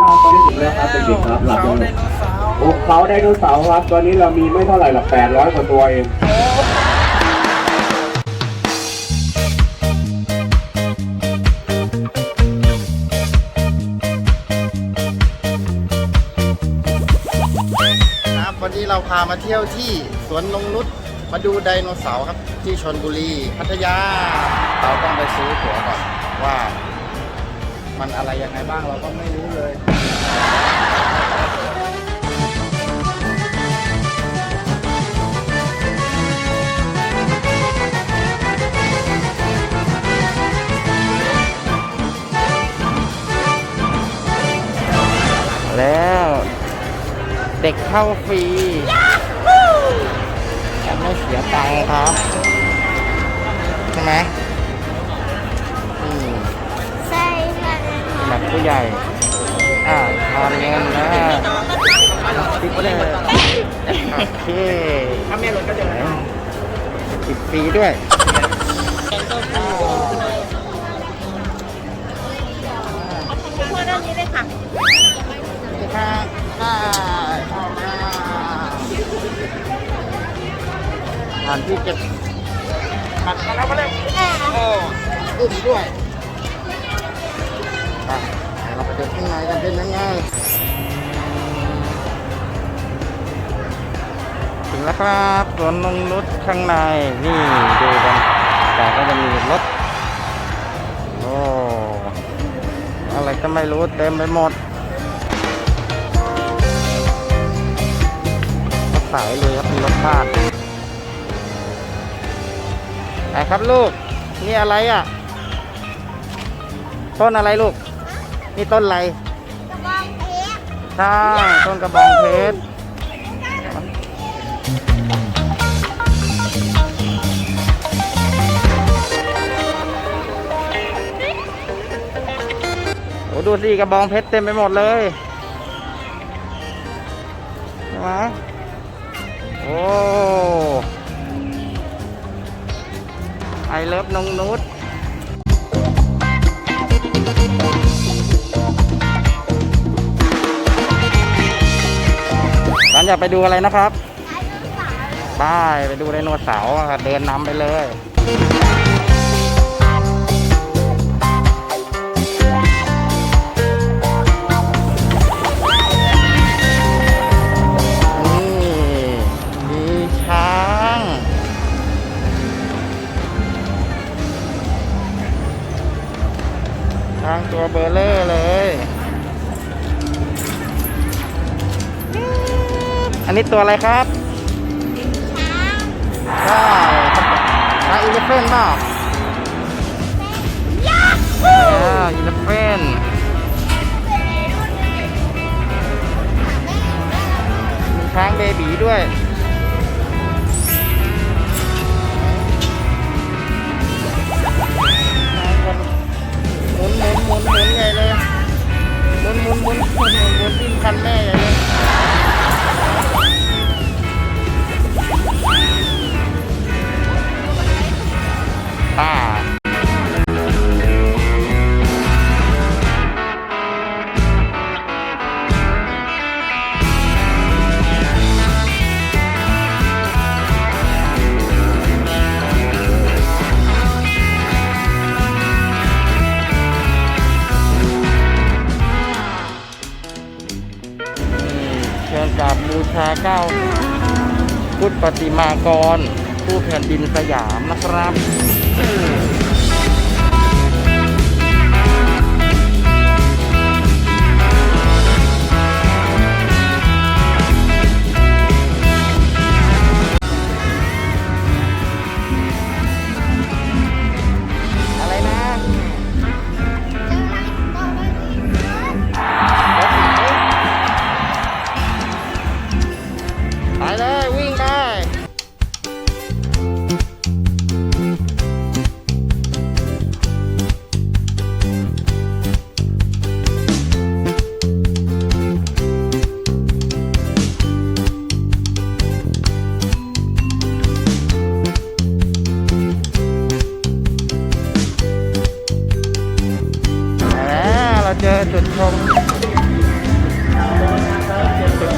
ครับตอนนี้ถึงแล้วครับเด็กๆครับหลับยังไงโอ้เขาไดโนเสาร์ครับตอนนี้เรามีไม่เท่าไหร่หรอก800กว่าตัวเองครับวันนี้เราพามาเที่ยวที่สวนนงนุษย์มาดูไดโนเสาร์ครับที่ชนบุรีพัทยา เราต้องไปซื้อตั๋วก่อนว่า มันอะไรยังไงบ้างเราก็ไม่รู้เลย แล้ว เด็กเข้าฟรีแต่ไม่เสียตังค์ครับ ใช่ไหมอืมใช่ค่ะแบบผู้ใหญ่ อ่าทอนเงินนะติดเลยโอเคถ้าแม่รถก็จะติดฟรีด้วยพูดเรื่องนี้เลยค่ะค่ะค่ะเข้ามาฐานที่เก็บบัตรมาแล้วมาเร็วโอ้อุ้มด้วย เดี๋ยวเราไปดูข้างในกันเป็นยังไงถึงแล้วครับสวนนงนุชข้างในนี่ดูกันแต่ก็จะมีรถโอ้อะไรก็ไม่รู้เต็มไปหมดสายเลยครับเป็นรถบ้านไหนครับลูก นี่อะไรอะ ต้นอะไรลูก นี่ต้นอะไรกระบองเพชรใช่ต้นกระบองเพชรโอ้ดูสิกระบองเพชรเต็มไปหมดเลยใช่ไหมโอ้ไอเลิฟนงนุษกั อยากไปดูอะไรนะครับไดโนเสาร์ไปไปดูไดโนเสาร์อะเดินนำไปเลยนี่มีช้างช้างตัวเบลเลอร์เลย อันนี้ตัวอะไรครับช้างใช่ช้างอีเลฟเฟนเปล่ายักษ์อ่าอีเลฟเฟนมีช้างเบบีด้วย บูชาเก้าพุทธปฏิมากร ผู้แผ่นดินสยามนะครับ จุดชม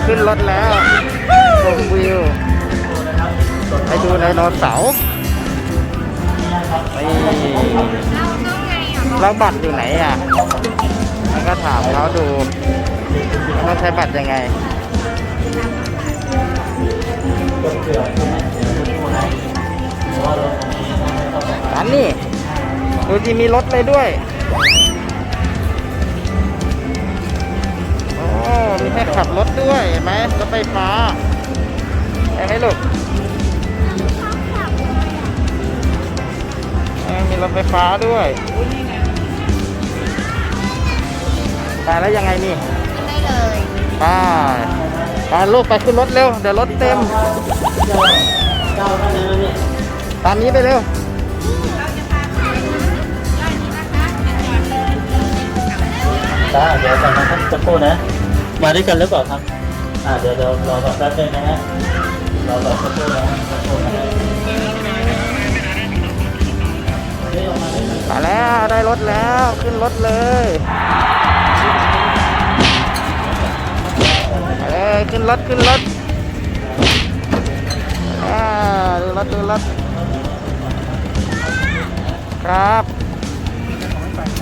ขึ้นรถแล้วชมวิวไปดูไดโนเสาร์นี่แล้วบัตรอยู่ไหนอะมันก็ถามเขาดูว่าใช้บัตรยังไงอันนี้ดูที่มีรถเลยด้วย ให้ขับรถด้วยเห็นไหมรถไฟฟ้าเห็นไหมลูกมีรถไฟฟ้าด้วยไปแล้วยังไงนี่ได้เลยไปไปลูกไปขึ้นรถเร็ว เดี๋ยวรถเต็มตามนี้ไปเร็วจ้าเดี๋ยวก่อนนะครับสักครู่นะ มาด้วยกันหรือเปล่าครับ อ่าเดี๋ยวเดี๋ยวรอก่อนแป๊บนึงนะฮะรอก่อสักครู่นะสักครู่นะฮะมาแล้วได้รถแล้วขึ้นรถเลยไปเลยขึ้นรถขึ้นรถอ่าดูรถดูรถครับ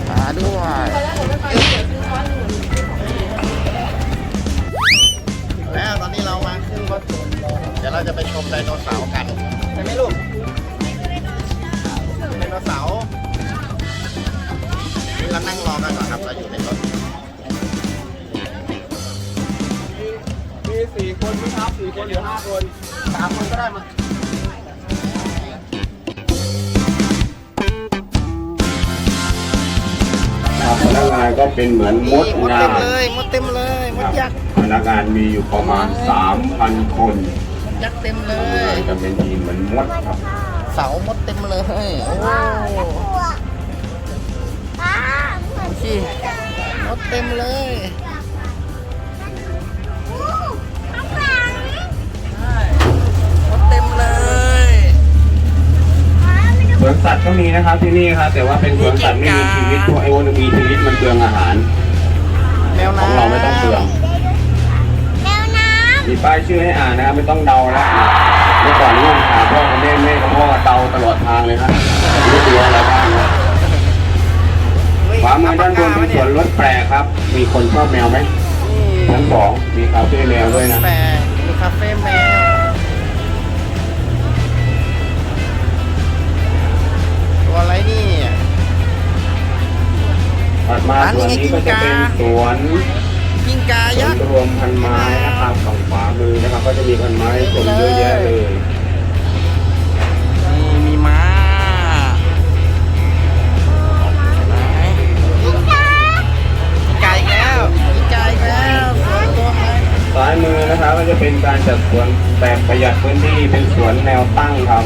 มาด้วย เดี๋ยวเราจะไปชมไดโนเสาร์กันใช่ไหมลูกไดโนเสาร์นี่เรานั่งรอกันก่อนครับเราอยู่ในรถมีสี่คนไหมครับสี่คนหรือห้าคนสามคนก็ได้มาครับพนักงานก็เป็นเหมือนมดมดนาเต็มเลยมดเต็มเลยมดยักษ์ พนักงานมีอยู่ประมาณ 3,000 คน ยักษ์เต็มเลทำงายนกันเป็นทีมเหมือนมดครับเสามดเต็มเลย โอ้ตัวอ้าเหมือนที่มดเต็มเลยข้างหลังมดเต็มเลยอ้าไม่ดูสวนสัตว์ก็มีนะครับที่นี่ครับ แต่ว่าเป็นสวนสัตว์ไม่มีชีวิตพวกไอ้วันมีชีวิตมันเปลืองอาหาร แมวของน้ำเราไม่ต้องเปลืองแมวน้ มีป้ายชื่อให้อ่านนะครับไม่ต้องเดาแล้วเมื่อก่อนนี่ผมถามพ่อกับแม่แม่กับพ่อเดาตลอดทางเลยครับไม่รู้อะไรบ้างนะขวามือด้านบนเป็นสวนรถแปลกครับ มีคนชอบแมวไหมชั้นสองมีคาเฟ่แมวด้วยนะแปลกมีคาเฟ่แมวตัวอะไรนี่ถัดมาส่วนนี้ก็จะเป็นสวน กิ้งกาสวยันกษ์รวมพันไม้นะครับฝั่งขวามือนะครับ ก็จะมีพันไม้ชมเยอะแยะเลยนี่มีม้าไหนำกิ้งก่ากิ้งกาอีกแล้วกิ้งกาอีกแล้วสวนรวมเลยซ้ายมือนะครับก็จะเป็นการจัดสวนแบบประหยัดพื้นที่เป็นสวนแนวตั้งครับ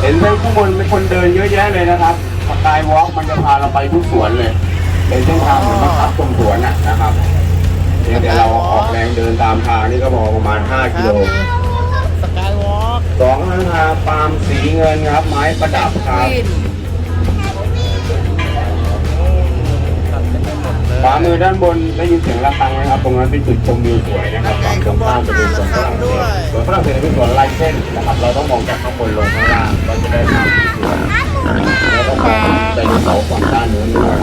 เห็นด้านข้างบนมีคนเดินเยอะแยะเลยนะครับสกายวอล์กมันจะพาเราไปทุกสวนเลยเป็นเส้นทางเหมือนบังคับตรงสวนน่ะนะครับ เดี๋ยวเดี๋ยวเราออกแรงเดินตามทางนี่ก็พอประมาณ 5 กิโลสกายวอล์กสองข้างทางปาล์มสีเงินครับ ไม้ประดับครับวินตัดกันไปหมดเลยขวามือด้านบนได้ยินเสียงระฆังไหมครับ ตรงนั้นเป็นจุดชมวิวสวยนะครับฝั่งตรงข้ามจะเป็นสวนฝรั่งเศสสวนฝรั่งเศสเป็นสวนลายเส้นนะครับ เราต้องมองจากข้างบนลงข้างล่างก็จะได้ภาพสวยๆแล้วก็มองไดโนเสาร์ฝั่งด้านนู้นด้วย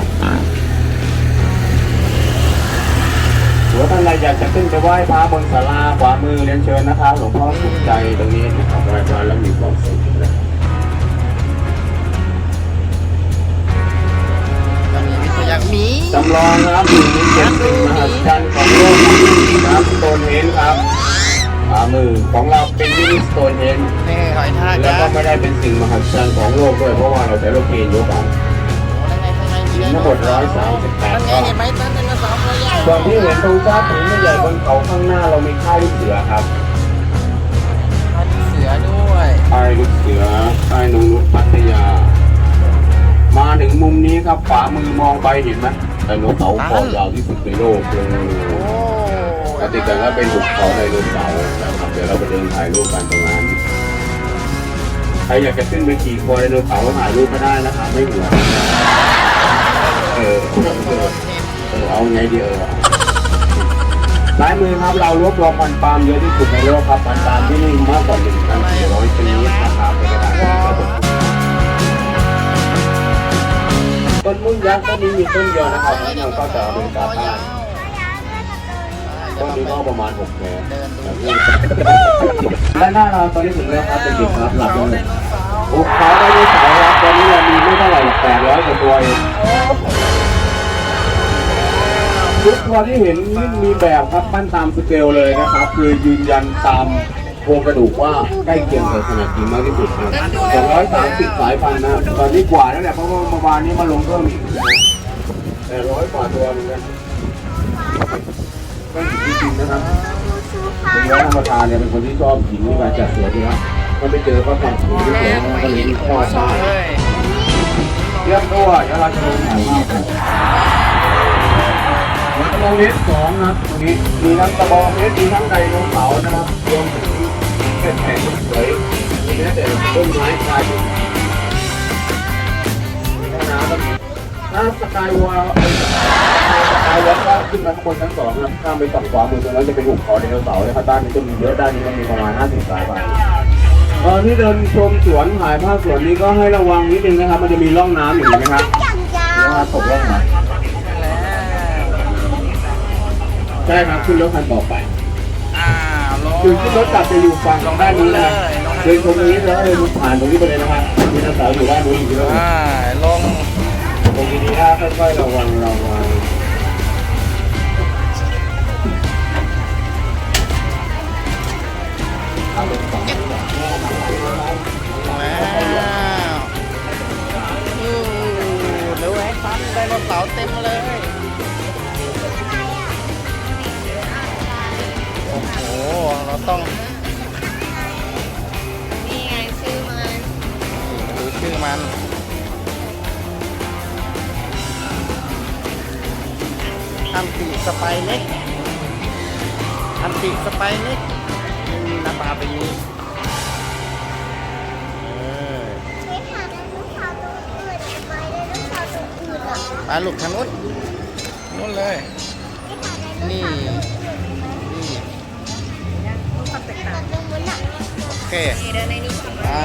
หรือท่านใดอยากจะขึ้นไปไหว้พระบนศาลาขวามือเรียนเชิญนะครับหลวงพ่อสุขใจตรงนี้นะครับไหว้พระแล้วมีความสุขนะครับจะมีวิทยามีจำลองนะครับอยู่ในเจ็ดสิ่งมหัศจรรย์ของโลกครับโตนเฮนครับขวามือของเราเป็นมินิสโตนเฮนนี่หอยทากแล้วก็ไม่ได้เป็นสิ่งมหัศจรรย์ของโลกด้วยเพราะว่าเราใช้โลกเคนยกกันไงข้งในมีทั้งหมด138นั่นเห็นไหมนั่นไดโนเสาร์ ตัวใหญ่ส่วนที่เห็นตรงจ้าถึงไม่ใหญ่บนเขาข้างหน้าเรามีค่ายลูกเสือครับมีเสือด้วยค่ายลูกเสือค่ายนงนุษย์พัทยา มาถึงมุมนี้ครับขวามือมองไปเห็นไหมไดโนเสาร์คอยาวที่สุดในโลกเลยโอ้ปฏิกันก็เป็นหุบเขาไดโนเสาร์นะครับเดี๋ยวเราไปเดินถ่ายรูปกันตรงนั้นใครอยากจะขึ้นไปขี่คอไดโนเสาร์ถ่ายรูปก็ได้นะครับไม่ห่วงเออ เออเอาไงดีเออซ้ายมือครับเรารวบรวมพันปาล์มเยอะที่สุดในโลกครับพันปาล์มที่นี่มากกว่า1,400ชนิดนะครับเป็นกระดาษที่กระดาษต้นมุ่งยักษ์ต้นนี้มีต้นเดียวนะครับแล้วมันก็จะอเมริกาใต้ต้นนี้ก็ประมาณ6เมตรเดินดูด้านหน้าเราตอนนี้ถึงแล้วครับเป็นด็กครับหลับเลยโอ้เขาไดโนเสาร์ครับตอนนี้เรามีไม่เท่าไหร่แปดร้อยกว่าตัวเอง ทุกตัวที่เห็นนี่มีแบบครับปั้นตามสเกลเลยนะครับ คือยืนยันตามโครงกระดูกว่าใกล้เคียงกับขนาดจริงมากที่สุดครับสองร้อยสามสิบสายพันธุ์นะตอนนี้กว่าแล้วแหละเพราะว่าเมื่อวานนี้มาลงเพิ่มอีกแต่ร้อยกว่าตัวเหมือนกันก็จริงๆนะครับผมว่าธรรมทานเนี่ยเป็นคนที่ชอบหญิงในการจัดสวนนะครับก็ไปเจอก็ทำสวนที่สวนก็เลยชอบมากเลยเยี่ยมด้วยเดี๋ยวเราจะลงถ่ายภาพ กันแล้วก็ลงเล็สองนะครับตรงนี้มีทั้งกระบองเพชรมีทั้งไดโนเสาร์นะครับรวมถึงเป็นแผ่นสวยมีแม้แต่ต้นไม้คลายอยู่น้ำน้ำสกายวอลสกายวอลก็ขึ้นมาข้างบนชั้นสองนะครับข้ามไปฝั่งขวามือตรงนั้นจะเป็นหุบเขาไดโนเสาร์นะครับด้านนี้จะมีเยอะด้านนี้ก็มีประมาณ50สายพันธุ์ตอนที่เดินชมสวนถ่ายภาพสวนนี้ก็ให้ระวังนิดนึงนะครับ มันจะมีร่องน้ำอยู่นะครับอย่างยาเดี๋ยวมาตกร่องมา ใช่ครับขึ้นรถคันต่อไปอ่าลงคือขึ้นรถกลับจะอยู่ฝั่งด้านนี้นะครับเดินตรงนี้แล้วเดินผ่านตรงนี้ไปเลยนะครับมีนักสาวอยู่ด้านนู้นอยู่ด้วยอ่าลงตรงนี้ถ้าค่อยๆระวังระวังเอาลงฝั่งแล้วอู้หรือแหวนฟันไดโนเสาร์เต็มเลย เราต้องนี่ไงชื่อมัน ดูชื่อมันอันติสไปเล็กอันติสไปเล็กนี่หน้าตาเป็นอย่างนี้เออไม่ถามลูกสาวตัวอื่นทำไมเลยลูกสาวตัวอื่นอะปลาหลุกทางนู้นนู้นเลยไม่ถามเลยนี่ เคเดินในนี้ก่อนอ่า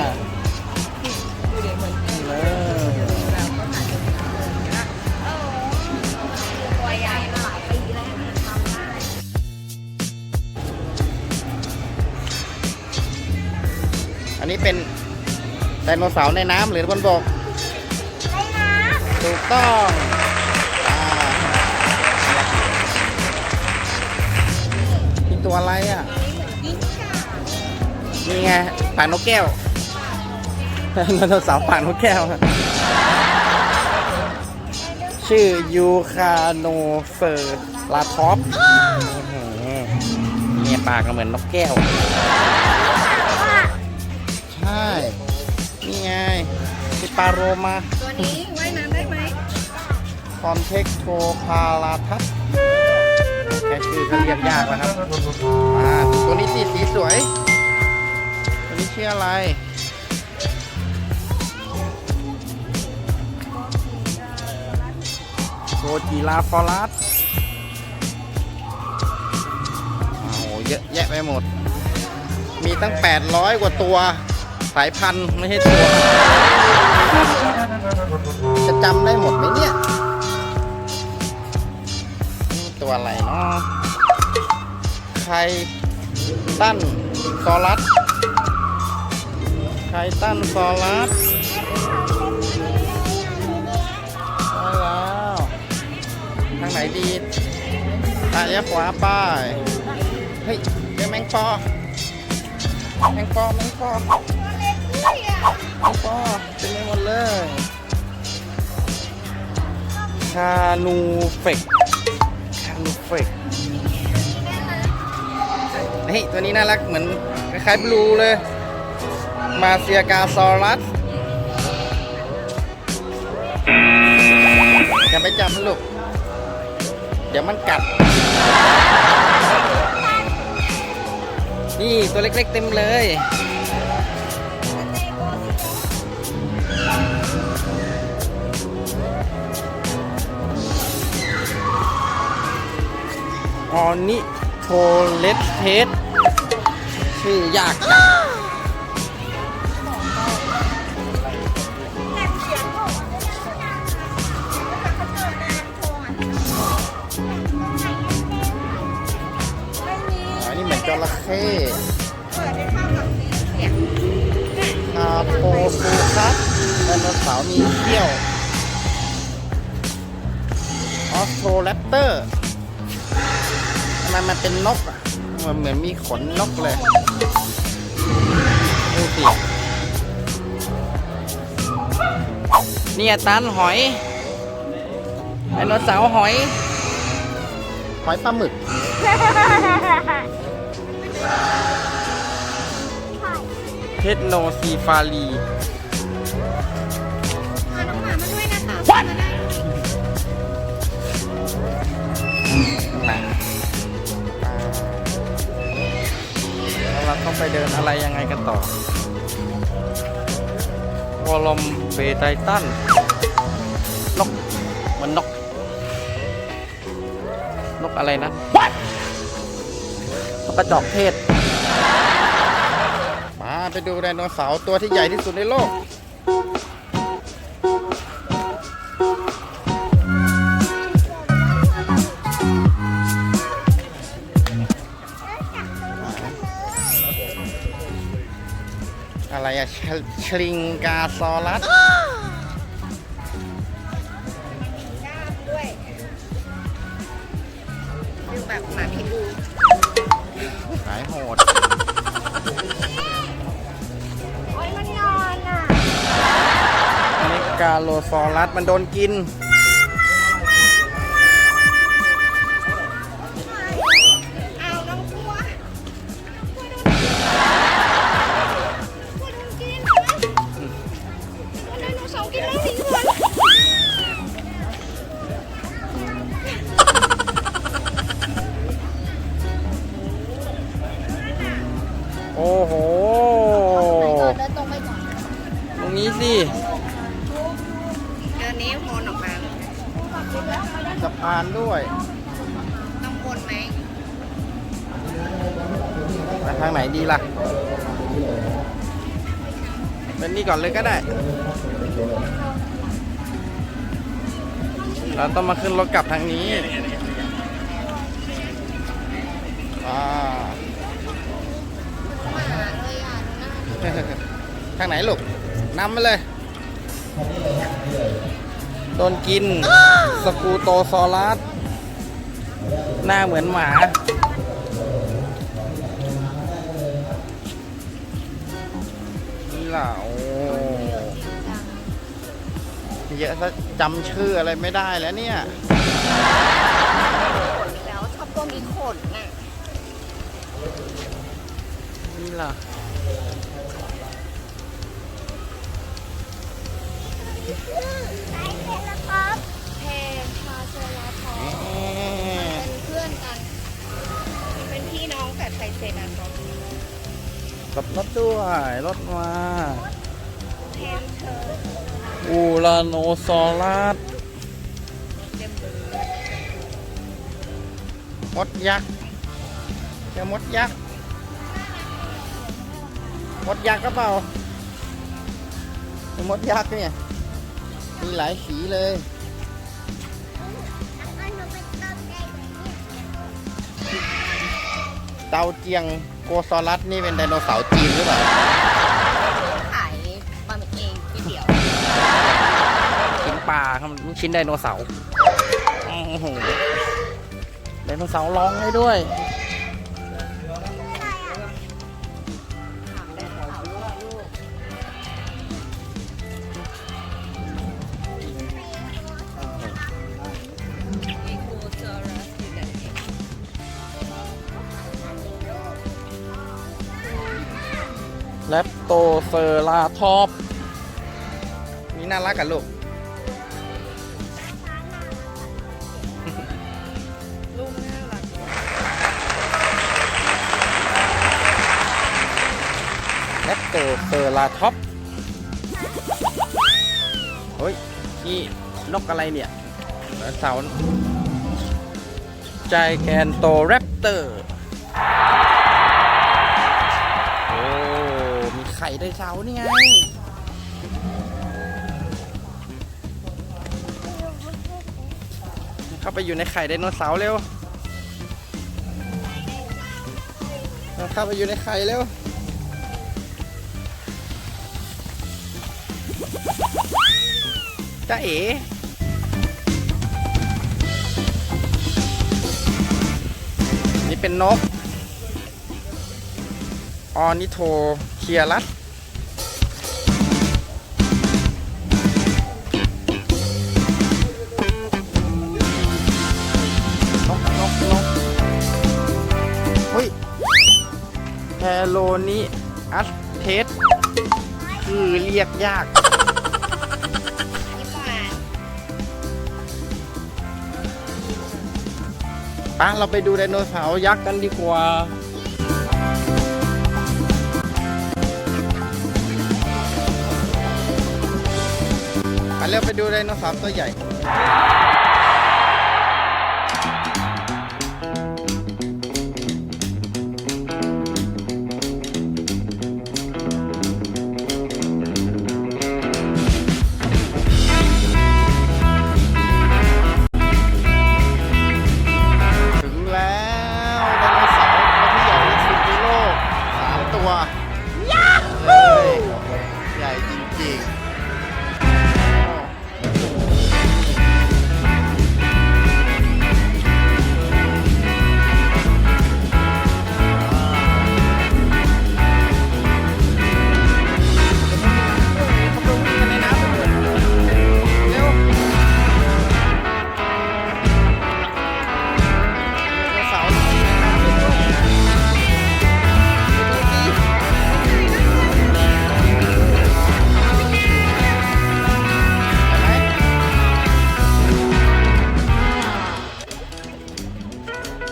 เลยตัวใหญ่หลายปีแล้วทำได้อันนี้เป็นไดโนเสาร์ในน้ำหรือบนบกได้นะถูกต้องอ่ามีตัวอะไรอะยิ่งค่ะ นี่ไงปากนกแก้วไดโนเสาร์ปากนกแก้ว ชื่อยูคาโนเฟอร์ลาท็อปเนี่ยปากก็เหมือนนกแก้ว ใช่ นี่ไงปิปาโรมา ตัวนี้ว่ายน้ำได้ไหมคอนเทกโทพาลาทัสแค่ชื่อก็เรียกยากแล้วครับอ่าตัวนี้สีสีสวยตัว นี้ชื่ออะไร โกจิลาฟอรัสโอ้โหเยอะแยะไปหมด มีตั้ง 800 กว่าตัว สายพันธุ์ไม่ใช่ตัว จะจำได้หมดไหมเนี่ย ตัวอะไรเนาะไคตันซอรัส ไคตันซอรัสได้แล้ว ทางไหนดีตาเลี้ยวขวาไปเฮ้ยเจอแมงปอ แมงปอ แมงปอ แมงปอเต็มไปหมดเลยคานูเฟกคานูเฟกเฮ้ยตัวนี้น่ารักเหมือนคล้ายๆบลูเลย มาเซียกาซอรัสอย่าไปจับมันลูก เดี๋ยวมันกัด นี่ตัวเล็กๆเต็มเลย ออนิโทเลสเทสชื่อยากจัง เปิดได้เท่ากับเสียงคาโปซูคัสไดโนเสาร์มีเขี้ยวออสโทรแรปเตอร์ทำไมมันเป็นนกอะมันเหมือนมีขนนกเลยดูสิเนี่ยตันหอยไดโนเสาร์หอย หอยปลาหมึก เทคโนซีฟารีเอาน้องหมามาด้วยนะคะมาได้แล้วเราต้องไปเดินอะไรยังไงกันต่อ วอลลอมเบไททันนก มันนก นกอะไรนะน ระจอกเทศ มาไปดูไดโนเสาร์ตัวที่ใหญ่ที่สุดในโลก อะไรอะชลชลิงกาซอรัส กาโลซอรัสมันโดนกิน เอาน้องกลัวกลัวโดนกลัวโดนกินเหรอไดโนเสาร์กินน้องหมีเหรอโอ้โห ตรงนี้สิ สะพานด้วยต้องโฮนไหมไปทางไหนดีล่ะ เป็นนี่ก่อนเลยก็ได้ เราต้องมาขึ้นรถกลับทางนี้อ่าเลยอะหน้าทางไหนลูกนำมาเลย โดนกิน สกูโตซอรัสหน้าเหมือนหมา นี่ล่ะโอ้เยอะซะจำชื่ออะไรไม่ได้แล้วเนี่ย แล้วชอบตัวมีขนน่ะนี่ล่ะเพ นพาเซลาทอเป็นเพื่อนกันเป็นพี่น้องแฝดไทเซนาทอกับรถด้วย รถมาเพนเธออูรานโนซอรัสเต็มเลยมดยักษ์เจอมดยักษ์มดยักษ์ก็เปล่าเจอมดยักษ์เนี่ยมีหลายสีเลย เตาเจียงโกซอรัสนี่เป็นไดโนเสาร์จีนหรือเปล่าขายปลาหมึกเองก๋วยเตี๋ยวชิ้นปลาครับลูกชิ้นไดโนเสาร์โอ้โหไดโนเสาร์ร้องให้ด้วย โตเซอราทอปนี่น่ารักกันลูก ลูกน่ารักแลปโตเซอราท็อปเฮ้ยนี่นกอะไรเนี่ยเสาใจแกนโตแรปเตอร์ ไข่ไดโนเสานี่ไง เข้าไปอยู่ในไข่ไดโนเสาร์เร็ว เข้าไปอยู่ในไข่เร็ว จ้าเอ๋นี่เป็นนก ออนิโทเคียรัสนกนกนกเฮ้ยแพโลนิอัสเทสคือเรียกยากนี่ปลาปะเราไปดูไดโนเสาร์ยักษ์กันดีกว่า เร็วไปดูไดโนเสาร์ตัวใหญ่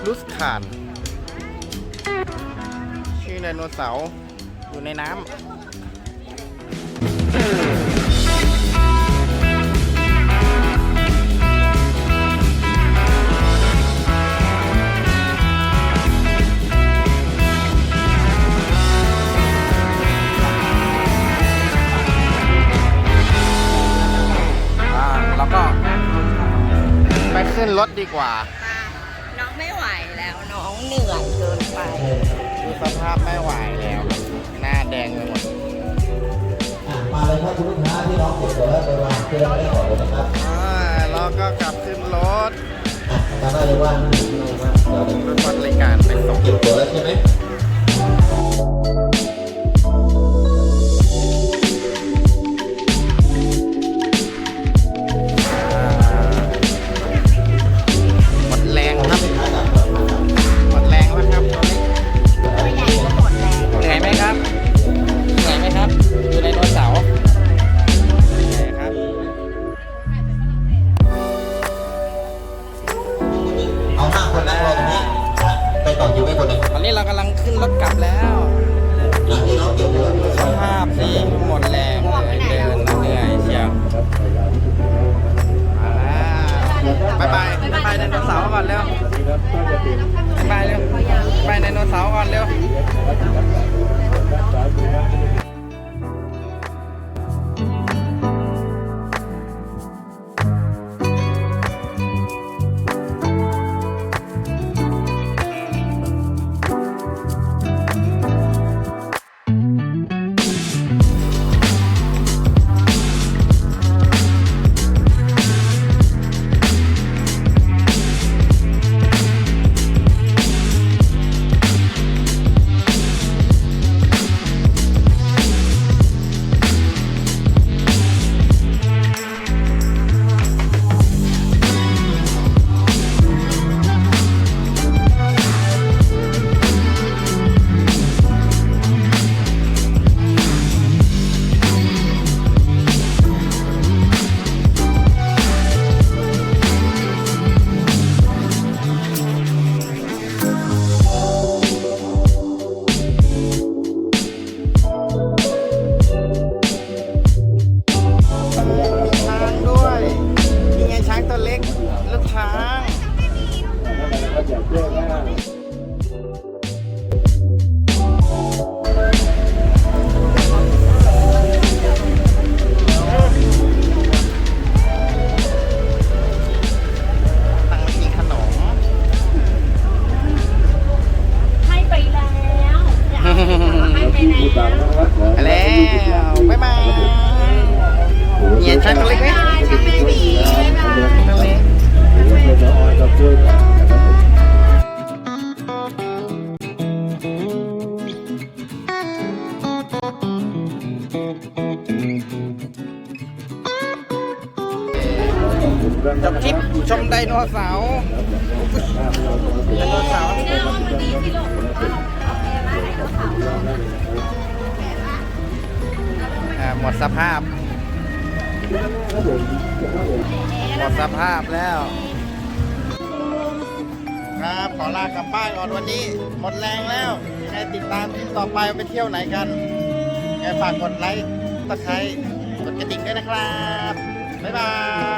ลุสคานชื่อไดโนเสาร์อยู่ในน้ำอ่าแล้วก็ไปขึ้นรถดีกว่า น้องไม่ไหวแล้วน้อง เหนื่อยเกินไปดูสภาพไม่ไหวแล้ว หน้าแดงไปหมดอะมาเลยครับคุณลูกค้าที่น้องเก็บตัวแล้วไปวางเพื่อไม่ได้ขอเลยนะครับอ่าแล้วก็กลับขึ้นรถอะจำได้เลยว่าเราจะรถบริการเป็นสองเก็บตัวแล้วใช่ไหมหม จบคลิปชมไดโนเสาร์ไดโนเสาร์หมดสภาพ หมดสภาพแล้ว ครับขอลากลับบ้านก่อนวันนี้ หมดแรงแล้วยังไงติดตามคลิปต่อไปไปเที่ยวไหนกันยังไงฝากกดไลค์ตะไคร้กดกระดิ่งด้วยนะครับ บ๊ายบาย